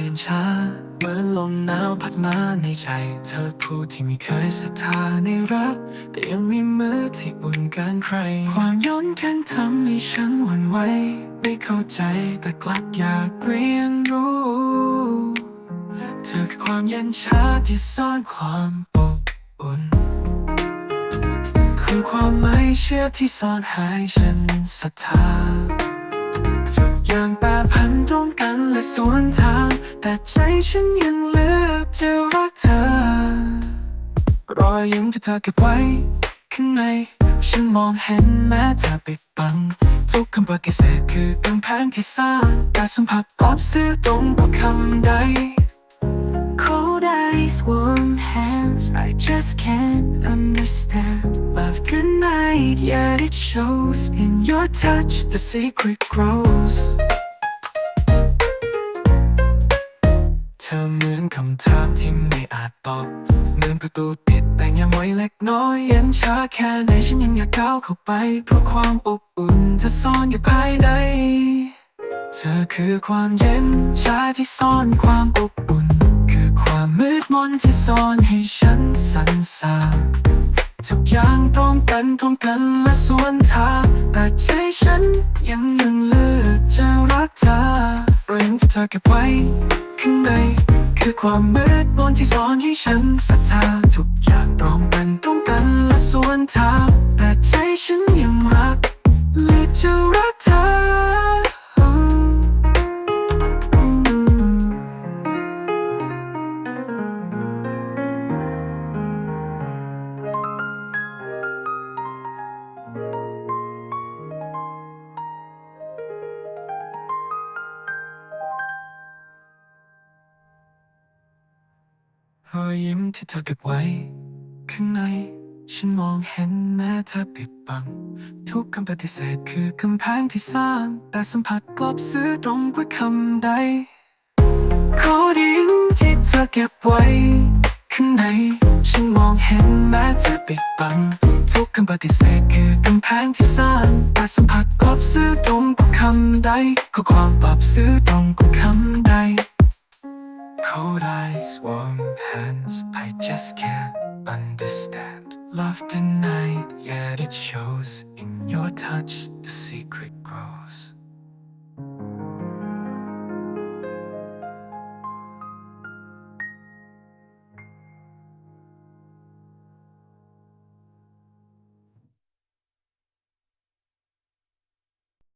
เย็นชาเหมือนลมหนาวพัดมาในใจ เธอผู้ที่ไม่เคยศรัทธาในรัก แต่ยังมีมือที่อุ่นเกินใคร ความย้อนแค้นทำให้ฉันหวั่นไหวไม่เข้าใจแต่กลับอยากเรียนรู้ เธอคือความเย็นชาที่ซ่อนความอบอุ่น คือความไม่เชื่อที่ซ่อนให้ฉันศรัทธาทุกอย่าง ตรงกันและสวนทาง แต่ใจฉันยังเลือกจะรักเธอ รอยยิ้มที่เธอเก็บไว้ ข้างใน ฉันมองเห็นแม้เธอปิดบัง ทุกคำปฏิเสธคือกำแพงที่สร้างการสัมผัสตอบสื่อตรงกับคำใด Cold eyes, warm hands, I just can't understand. Love tonight, yet it shows in your touch, the secret grows. ำถามที่ไม่อาจตอบเหมือนประตูปิดแต่ยังไว้เล็กน้อยเย็นช้าแค่ไหนฉันยังอยากก้าวเข้าไป เพราะความอบอุ่นเธอซ่อนอยู่ภายในเธอคือความเย็นชาที่ซ่อนความอบอุ่น คือความมืดมนที่ซ่อนให้ฉันสันสาทุกอย่างตรงกันตรงกันและสวนทางแต่ใจฉันยังยังเลือกจะรักเธอเรื่องที่เธอเก็บไว้ข้างใน คือความมืดมนที่ซ่อนให้ฉันศรัทธาทุกอย่างตรงกันตรงกันและสวนทางแต่ใจฉันยังรักเลือกจะ รอยยิ้มที่เธอเก็บไว้ ข้างใน ฉันมองเห็นแม้เธอปิดบัง ทุกคำปฏิเสธคือกำแพงที่สร้าง แต่สัมผัสกลับซื้อตรงกว่าคำใดขอดิ้งที่เธอเก็บไว้ ข้างใน ฉันมองเห็นแม้เธอปิดบัง ทุกคำปฏิเสธคือกำแพงที่สร้างแต่สัมผัสกลับซื้อตรงกว่าคำใดข้อความปรับซื้อตรงกว่าคำใด Cold eyes, warm hands, I just can't understand. Love denied, yet it shows in your touch, the secret grows.